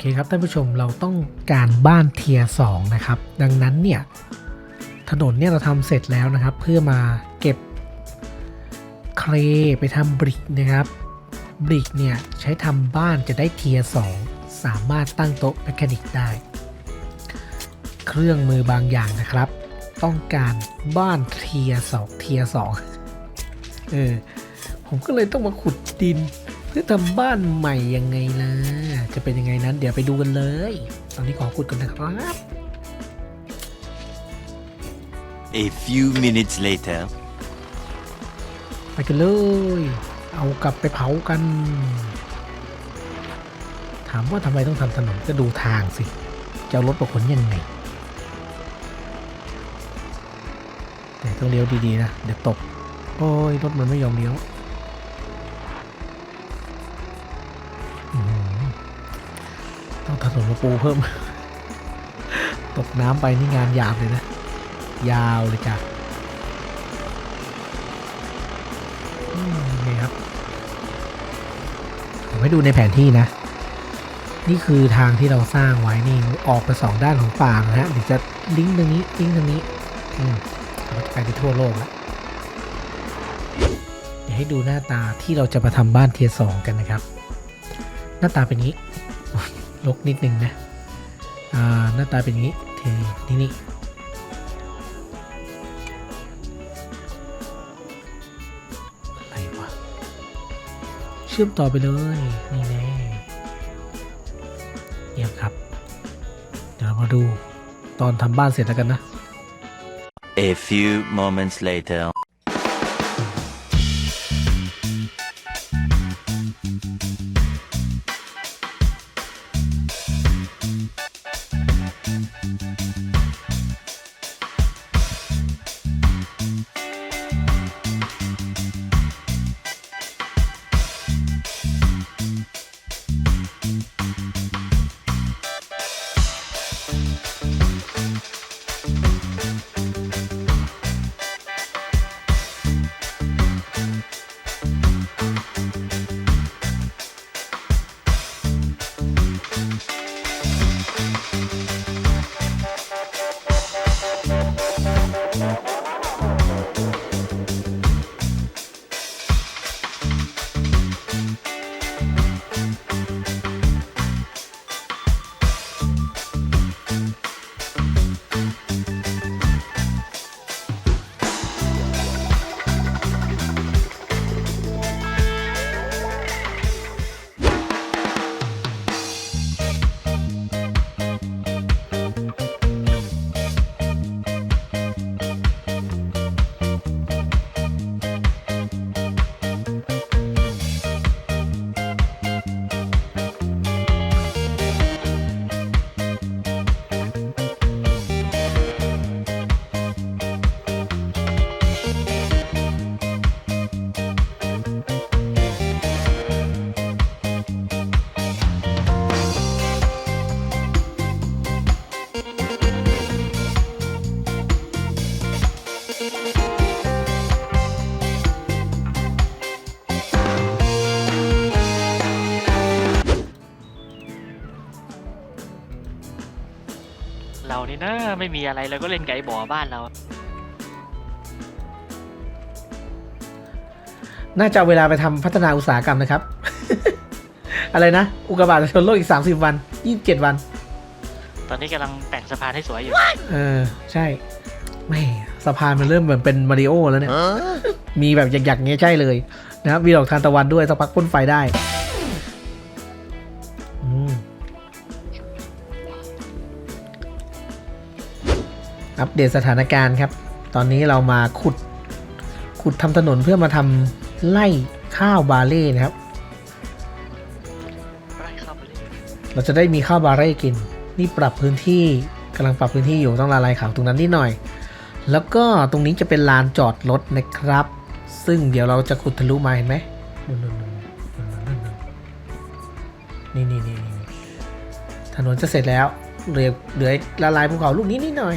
เคครับท่านผู้ชมเราต้องการบ้านเทียสองนะครับ ดังนั้นเนี่ยถนนเนี่ยเราทำเสร็จแล้วนะครับ เพื่อมาเก็บเครไปทำบริกนะครับบริกเนี่ยใช้ทำบ้านจะได้เทียสองสามารถตั้งโต๊ะแมคานิกได้ เครื่องมือบางอย่างนะครับ ต้องการบ้านเทียสองเทียสองเออผมก็เลยต้องมาขุดดิน เพื่อทำบ้านใหม่ยังไงล่ะ จะเป็นยังไงนั้นเดี๋ยวไปดูกันเลย ตอนนี้ขอขุดกันนะครับ A few minutes later. ไปกันเลย เอากลับไปเผากัน ถามว่าทำไมต้องทำถนนก็ดูทางสิจะเอารถมาขนยังไง แต่ต้องเลี้ยวดีๆนะ เดี๋ยวตก โอ้ยรถมันไม่ยอมเลี้ยว ต้องถนนมาปูเพิ่ม ตกน้ำไปนี่งานยาวเลยนะ ยาวเลยจ้ะอืมนี่ครับ ผมให้ดูในแผนที่นะ นี่คือทางที่เราสร้างไว้นี่ออกไปสองด้านของป่านะฮะเดี๋ยวจะลิงก์ตรงนี้ลิงก์ตรงนี้ อืมเราจะไปที่ทั่วโลกแล้วเดี๋ยวให้ดูหน้าตาที่เราจะมาทำบ้านเทียสองกันนะครับ หน้าตาเป็นงี้ ลกนิดนึงนะอ่าหน้าตาเป็นงี้ทีนี่นี่อะไรวะเชื่อมต่อไปเลย นี่แน่เยี่ยมครับ เดี๋ยวเรามาดูตอนทำบ้านเสร็จแล้วกันนะ A few moments later. นี่นะ ไม่มีอะไรเราก็เล่นไก่บ่อบ้านเรา น่าจะเอาเวลาไปทำพัฒนาอุตสาหกรรมนะครับ อะไรนะ อุกกาบาตจะชนโลกอีก 30 วัน 27 วัน ตอนนี้กำลังแต่งสะพานให้สวยอยู่ เออ ใช่ไม่สะพานมันเริ่มเหมือนเป็นมาริโอแล้วเนี่ย มีแบบหยักๆเงี้ยใช่เลยนะครับมีดอกทานตะวันด้วยสักพักพ่นไฟได้ อัปเดตสถานการณ์ครับ ตอนนี้เรามาขุด ขุดทำถนนเพื่อมาทำไล่ข้าวบาเล่นะครับไร่เข้าไปเลยเราจะได้มีข้าวบาเร่กิน นี่ปรับพื้นที่กำลังปรับพื้นที่อยู่ต้องละลายขาวตรงนั้นนิดหน่อย แล้วก็ตรงนี้จะเป็นลานจอดรถนะครับ ซึ่งเดี๋ยวเราจะขุดทะลุมาเห็นไหมนี่นี่นี่นี่ถนนจะเสร็จแล้วเหลือเหลือละลายภูเขาลูกนี้นิดหน่อย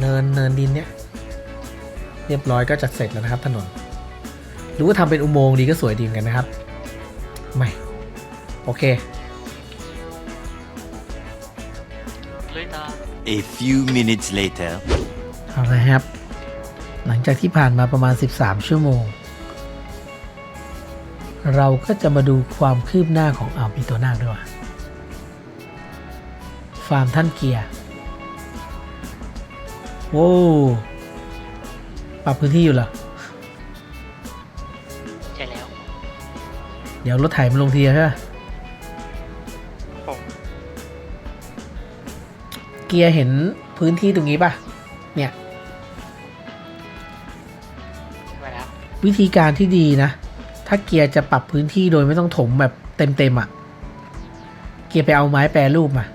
เนินเนินดินเนี้ยเรียบร้อยก็จะเสร็จแล้วนะครับถนนหรือว่าทำเป็นอุโมงค์ดีก็สวยดีเหมือนกันนะครับไม่โอเคเลยตา A few minutes later. เอาละครับ หลังจากที่ผ่านมาประมาณ 13 ชั่วโมง เราก็จะมาดูความคืบหน้าของอ่าวมีตัวนาคด้วยว่ะฟาร์มท่านเกียร์ โว้วปรับพื้นที่อยู่เหรอ ใช่แล้ว เดี๋ยวรถไถมาลงเทียใช่ปะผมเกียร์เห็นพื้นที่ตรงนี้ปะเนี่ยใช่ไหมครับวิธีการที่ดีนะ ถ้าเกียร์จะปรับพื้นที่โดยไม่ต้องถมแบบเต็มๆอะ่ะ เกียร์ไปเอาไม้แปรรูปมา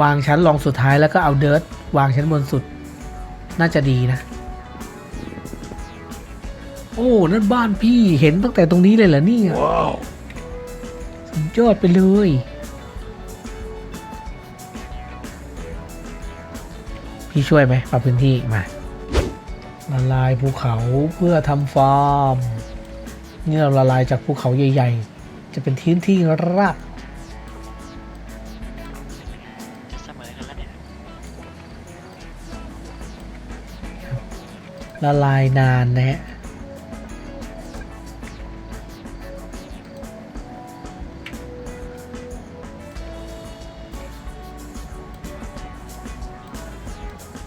วางชั้นรองสุดท้ายแล้วก็เอาเดิร์ตวางชั้นบนสุด น่าจะดีนะ โอ้ นั่นบ้านพี่เห็นตั้งแต่ตรงนี้เลยเหรอเนี่ย Wow. สุดยอดไปเลย พี่ช่วยไหมปรับพื้นที่มาละลายภูเขาเพื่อทำฟาร์ม นี่เราละลายจากภูเขาใหญ่ ๆ จะเป็นที่ที่ราบ ละลายนานนะฮะ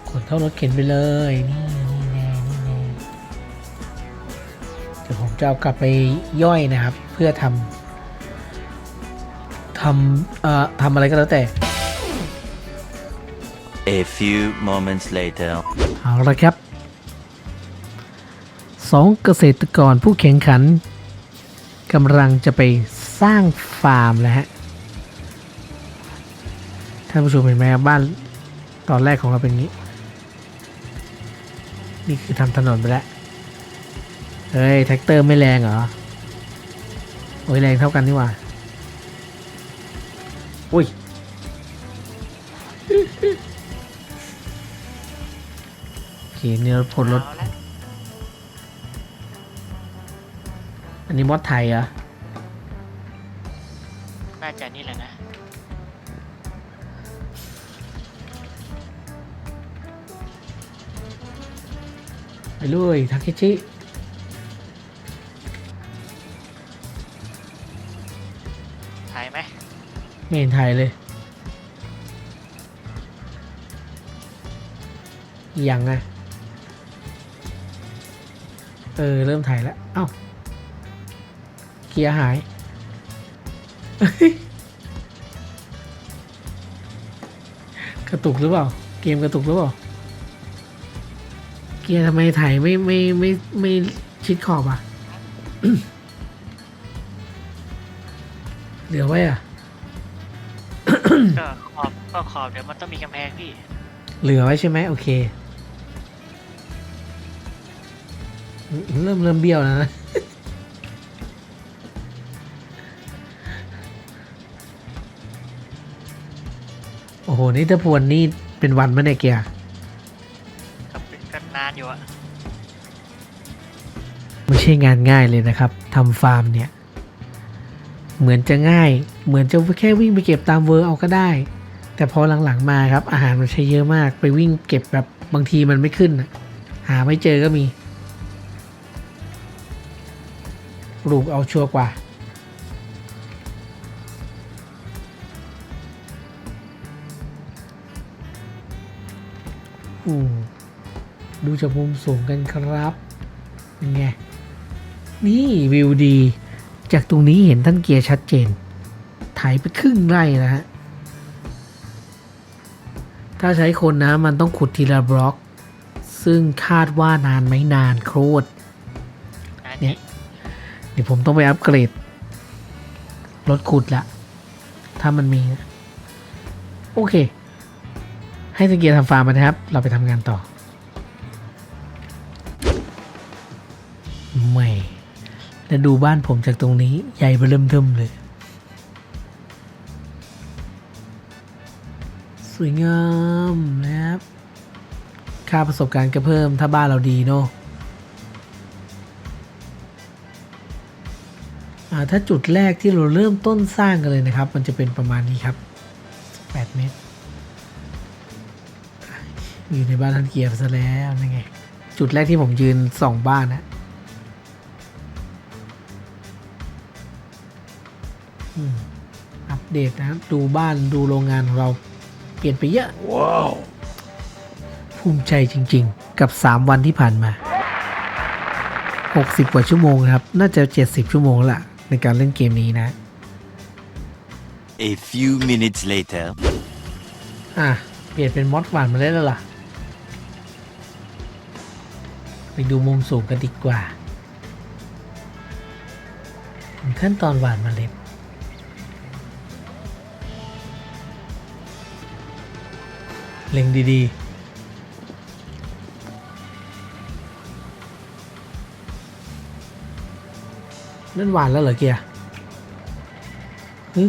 กดเข้ารถเข็นไปเลย นี่นี่แน่นี่แน่เดี๋ยวผมจะเอากลับไปย่อยนะครับ เพื่อทำทำเอ่อทำอะไรก็แล้วแต่ A few moments later. เอาละครับ สองเกษตรกรผู้แข่งขันกำลังจะไปสร้างฟาร์มแล้วฮะท่านผู้ชมเห็นไหมครับบ้านตอนแรกของเราเป็นงนี้ นี่คือทำถนนไปแล้วเฮ้ยแท็กเตอร์ไม่แรงเหรอ โอ้ยแรงเท่ากันนี่ว่าอุ้ยโอเคเนี่ยผลรถ นนี้มอดไทยเหรอน่าจะนี่แหละนะ ไปเลยทาเคชิถ่ายไหมไม่เห็นไทยเลย ยังไงเออ เริ่มถ่ายแล้ว เอ้า เกียร์หาย กระตุกหรือเปล่า เกมกระตุกหรือเปล่า เกียร์ทำไมถ่ายไม่ไม่ไม่ไม่ชิดขอบอะ เหลือไว้อะ ก็ขอบก็ขอบเดี๋ยวมันต้องมีกำแพงพี่ เหลือไว้ใช่ไหมโอเคอืมเริ่มเริ่มเบี้ยวแล้วนะ นี่ถ้าพวนนี่เป็นวันไหมเนี่ยเกียร์กับก็นานอยู่อะไม่ใช่งานง่ายเลยนะครับทำฟาร์มเนี่ย เหมือนจะง่าย เหมือนจะแค่วิ่งไปเก็บตามเวอร์เอาก็ได้ แต่พอหลังๆมาครับ อาหารมันใช้เยอะมาก ไปวิ่งเก็บแบบบางทีมันไม่ขึ้นน่ะหาไม่เจอก็มีปลูกเอาชัวร์กว่า อืมดูจากมุมสูงกันครับเป็นไง นี่วิวดี จากตรงนี้เห็นท่านเกียร์ชัดเจน ถ่ายไปครึ่งไร่นะฮะ ถ้าใช้คนนะมันต้องขุดทีละบล็อก ซึ่งคาดว่านานไหมนานโคตรนานเนี่นี้ยเดี๋ยวผมต้องไปอัปเกรดรถขุดละ ถ้ามันมีนะโอเค ให้ตะเกียร์ทำฟาร์มไปนะครับ เราไปทำงานต่อ ไม่ แล้วดูบ้านผมจากตรงนี้ใหญ่เบอเริ่มเทิมเลย สวยงามนะครับ ค่าประสบการณ์ก็เพิ่มถ้าบ้านเราดีเนาะอ่าถ้าจุดแรกที่เราเริ่มต้นสร้างกันเลยนะครับ มันจะเป็นประมาณนี้ครับ 8 เมตร อยู่ในบ้านทันเกียร์ซะแล้วนั่นไง จุดแรกที่ผมยืนส่องบ้านนะอืมอัปเดตนะ ดูบ้านดูโรงงานของเราเปลี่ยนไปเยอะ ว้าว ภูมิใจจริง ๆ กับ 3 วันที่ผ่านมา 60 กว่าชั่วโมงครับ น่าจะ 70 ชั่วโมงแล้วล่ะในการเล่นเกมนี้นะ A few minutes later. อะ เปลี่ยนเป็นมอดหวานมาได้แล้วล่ะ ไปดูมุมสูงกันดีกว่าถึงขั้นตอนหวานเมาเล็ดเล็งดีๆนั่นหวานแล้วเหรอเกียร์หึ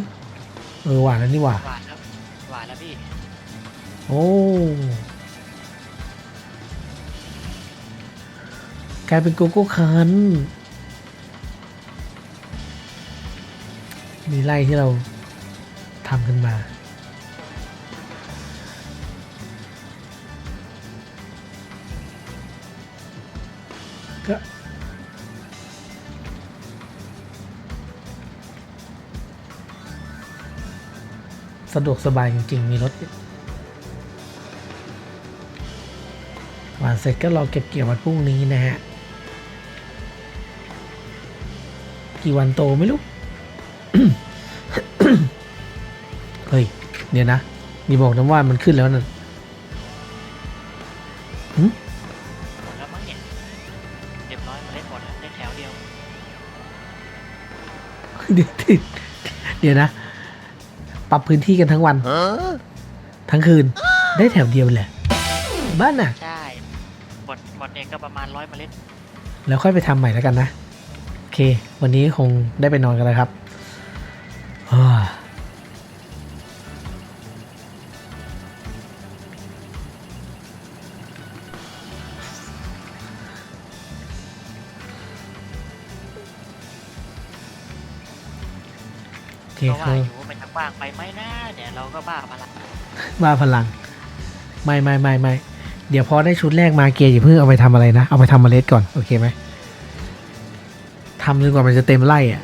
เออหวานแล้วนี่หว่า หวานแล้ว หวานแล้วพี่ โอ้ กลายเป็นโกโก้คันมีไล่ที่เราทำขึ้นมาก็สะดวกสบายจริง ๆ มีรถหวานเสร็จก็รอเก็บเกี่ยววันพรุ่งนี้นะฮะ กี่วันโตไม่รู้ เฮ้ย เดี๋ยวนะมีบอกน้ำว่ามันขึ้นแล้วนั่นหมดแล้วมั้งเนี่ยเรียบร้อยเมาเล่นหมดแล้วได้แถวเดียวเดี๋ยวติดเดี๋ยวนะ ปรับพื้นที่กันทั้งวัน ทั้งคืน ได้แถวเดียวเลยบ้านน่ะ ใช่หมดหมดเองก็ประมาณร้อยเมล็ด แล้วค่อยไปทำใหม่แล้วกันนะโอ เค วันนี้คงได้ไปนอนกันแล้วครับอ่าโอเคเพราะคว่ารับ อยู่มันจะว่างไปไหมนะเนี่ยเราก็บ้าพลังว่าพลัง ไม่ไม่ไม่ไม่เดี๋ยวพอได้ชุดแรกมาเกียร์อย่าเพิ่งเอาไปทำอะไรนะ เอาไปทำเมล็ดก่อน โอเคไหม ทำจนกว่ามันจะเต็มไล่อะ